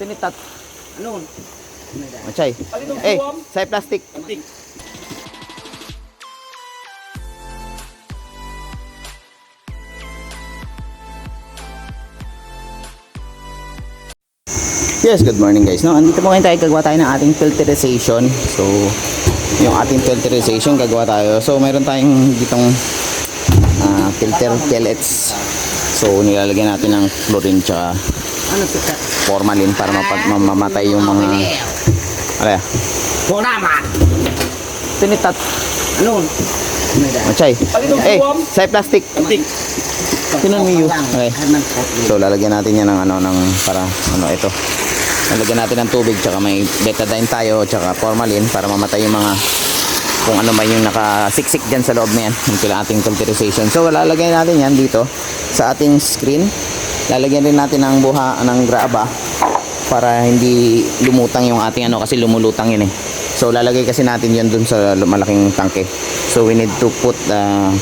Tinitat. Ano? Machay. Eh, sa plastic. Yes, good morning guys. No, andito po ngayon tayo gagawa tayo ng ating filterization. So, yung ating filterization gagawa tayo. So, mayroon tayong ditong ah, filter pellets. So, nilalagyan natin ng chlorine tsaka Ano kita? formalin para mapag mamamatay yung mga ano yan? Koraman! Tinitat. Ano? Machay. Eh, sa plastic. Tinan mo yun. Okay. So lalagyan natin yan ng ano ng para ano ito. Lalagyan natin ng tubig tsaka may betadine tayo tsaka formalin para mamatay yung mga kung ano man yung nakasiksik dyan sa loob na yan yung pila ating filterization. So lalagyan natin yan dito sa ating screen. Lalagyan rin natin ng buha ng graba para hindi lumutang yung ating ano kasi lumulutang yun eh. So lalagay kasi natin yun dun sa malaking tangke. So we need to put the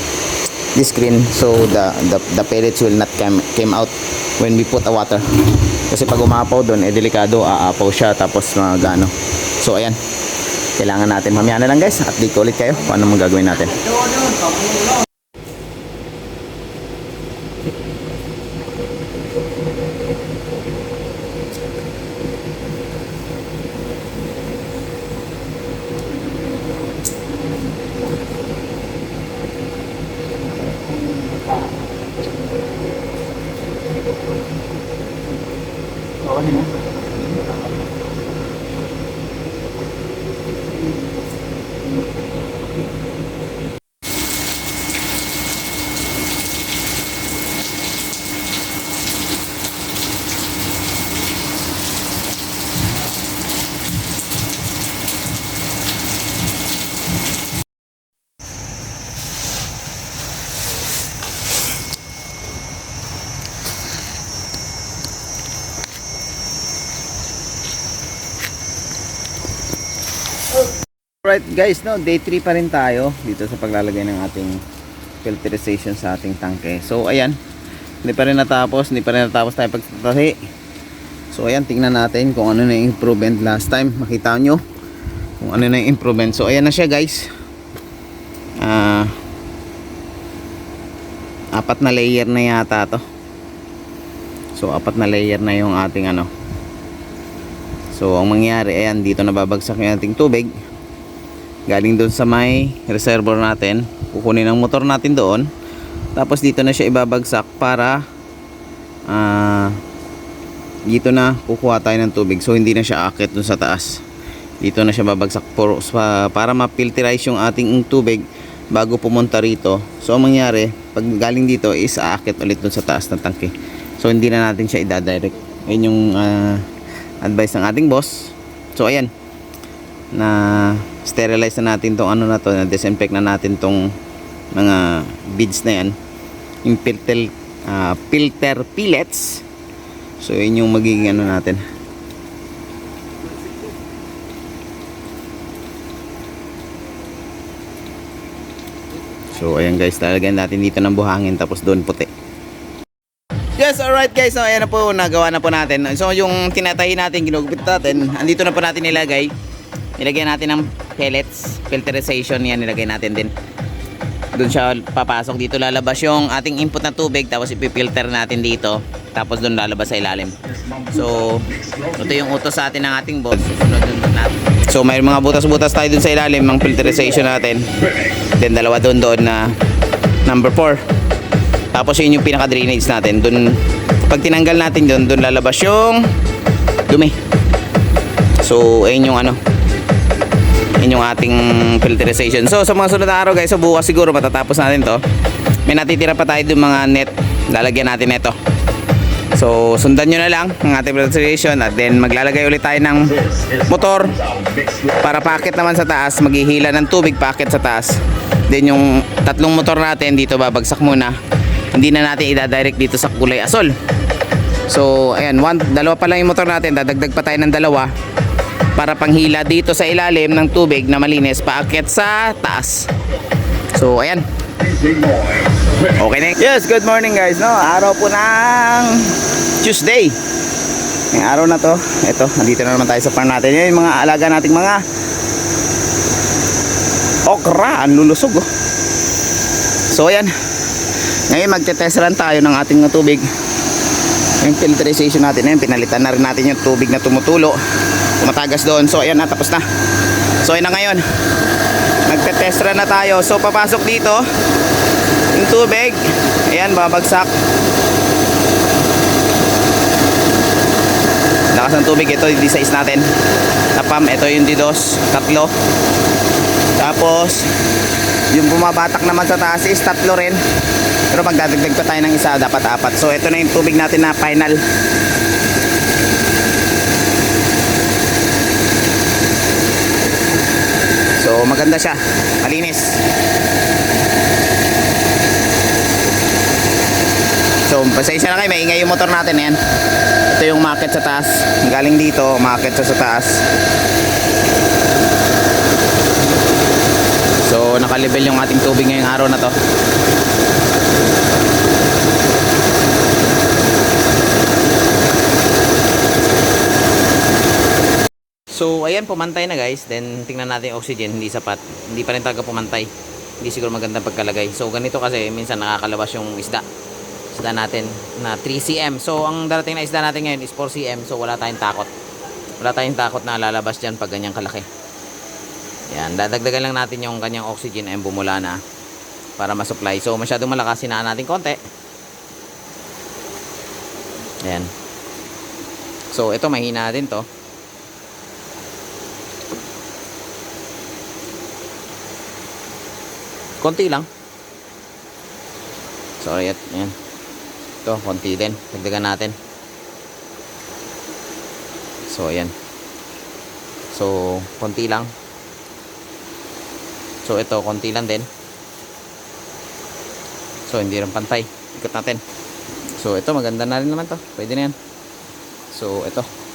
the screen so the the, the pellets will not come came out when we put a water. Kasi pag umapaw doon eh delikado aapaw siya tapos magano. So ayan. Kailangan natin mamaya na lang guys. Update ko ulit kayo kung ano mang gagawin natin. Alright guys, no, day 3 pa rin tayo dito sa paglalagay ng ating filterization sa ating tangke. So ayan, hindi pa rin natapos, hindi pa rin natapos tayo pagtatahi. So ayan, tingnan natin kung ano na yung improvement last time. Makita nyo kung ano na yung improvement. So ayan na siya guys. Ah, apat na layer na yata to. So apat na layer na yung ating ano. So ang mangyari, ayan, dito nababagsak yung ating tubig galing doon sa may reservoir natin. Kukunin ang motor natin doon. Tapos dito na siya ibabagsak para ah, dito na kukuha tayo ng tubig. So hindi na siya akit doon sa taas. Dito na siya babagsak for, pa- para ma-filterize yung ating tubig bago pumunta rito. So ang mangyari pag galing dito is aakit ulit doon sa taas ng tangke. So hindi na natin siya idadirect yun yung ah, advice ng ating boss. So ayan. Na sterilize na natin tong ano na to na disinfect na natin tong mga beads na yan yung filter ah, filter pellets so yun yung magiging ano natin so ayan guys talagyan natin dito ng buhangin tapos doon puti Yes, alright guys. So, ayan na po, nagawa na po natin. So, yung tinatahi natin, ginugupit natin, andito na po natin nilagay. Nilagyan natin ng pellets, filterization yan, nilagay natin din. Doon siya papasok dito, lalabas yung ating input na tubig, tapos ipipilter natin dito, tapos doon lalabas sa ilalim. So, ito yung utos sa atin ng ating boss. Susunod dun natin. So, may mga butas-butas tayo doon sa ilalim ng filterization natin. Then, dalawa doon doon na number 4. Tapos yun yung pinaka drainage natin. Doon pag tinanggal natin doon, doon lalabas yung dumi. So, ayun yung ano. Yun yung ating filterization. So, sa mga sunod na araw guys, so bukas siguro matatapos natin to. May natitira pa tayo doon mga net. Lalagyan natin ito. So, sundan nyo na lang ang ating filtration at then maglalagay ulit tayo ng motor para packet naman sa taas. Maghihila ng tubig packet sa taas. Then yung tatlong motor natin dito babagsak muna. Hindi na natin idadirect dito sa kulay asol. So, ayan, one, dalawa pa lang yung motor natin. Dadagdag pa tayo ng dalawa para panghila dito sa ilalim ng tubig na malinis paakyat sa taas. So, ayan. Okay na. Yes, good morning guys. No, araw po ng Tuesday. Ngayong araw na to, ito, nandito na naman tayo sa farm natin. Yan yung mga alaga nating mga okra, ang lulusog oh. So ayan, ngayon magte-test run tayo ng ating tubig. Yung filtration natin ngayon, pinalitan na rin natin yung tubig na tumutulo. Tumatagas doon. So ayan na, tapos na. So ayan na ngayon. Magte-test run na tayo. So papasok dito yung tubig. Ayan, babagsak. Lakas ng tubig. Ito yung D6 natin. Napam, ito yung D2. Tatlo. Tapos, yung bumabatak naman sa taas is tatlo rin. Pero magdadagdag pa tayo ng isa, dapat apat. So, ito na yung tubig natin na final. So, maganda siya. Malinis. So, pasensya na kayo, maingay yung motor natin yan. Ito yung market sa taas. Galing dito, market sa sa taas. So, nakalibel yung ating tubig ngayong araw na to. So, ayan, pumantay na guys. Then, tingnan natin oxygen. Hindi sapat. Hindi pa rin talaga pumantay. Hindi siguro magandang pagkalagay. So, ganito kasi, minsan nakakalabas yung isda. Isda natin na 3cm. So, ang darating na isda natin ngayon is 4cm. So, wala tayong takot. Wala tayong takot na lalabas dyan pag ganyang kalaki. Yan, dadagdagan lang natin yung kanyang oxygen ay bumula na para masupply. So, masyadong malakas sinaan natin konti. Ayan. So, ito mahina din to. Konti lang. Sorry, at yan. Ito, konti din. Dagdagan natin. So, ayan. So, konti lang. So, ito, konti lang din. So, hindi rin pantay. Ikot natin. So, ito, maganda na rin naman to. Pwede na yan. So, ito.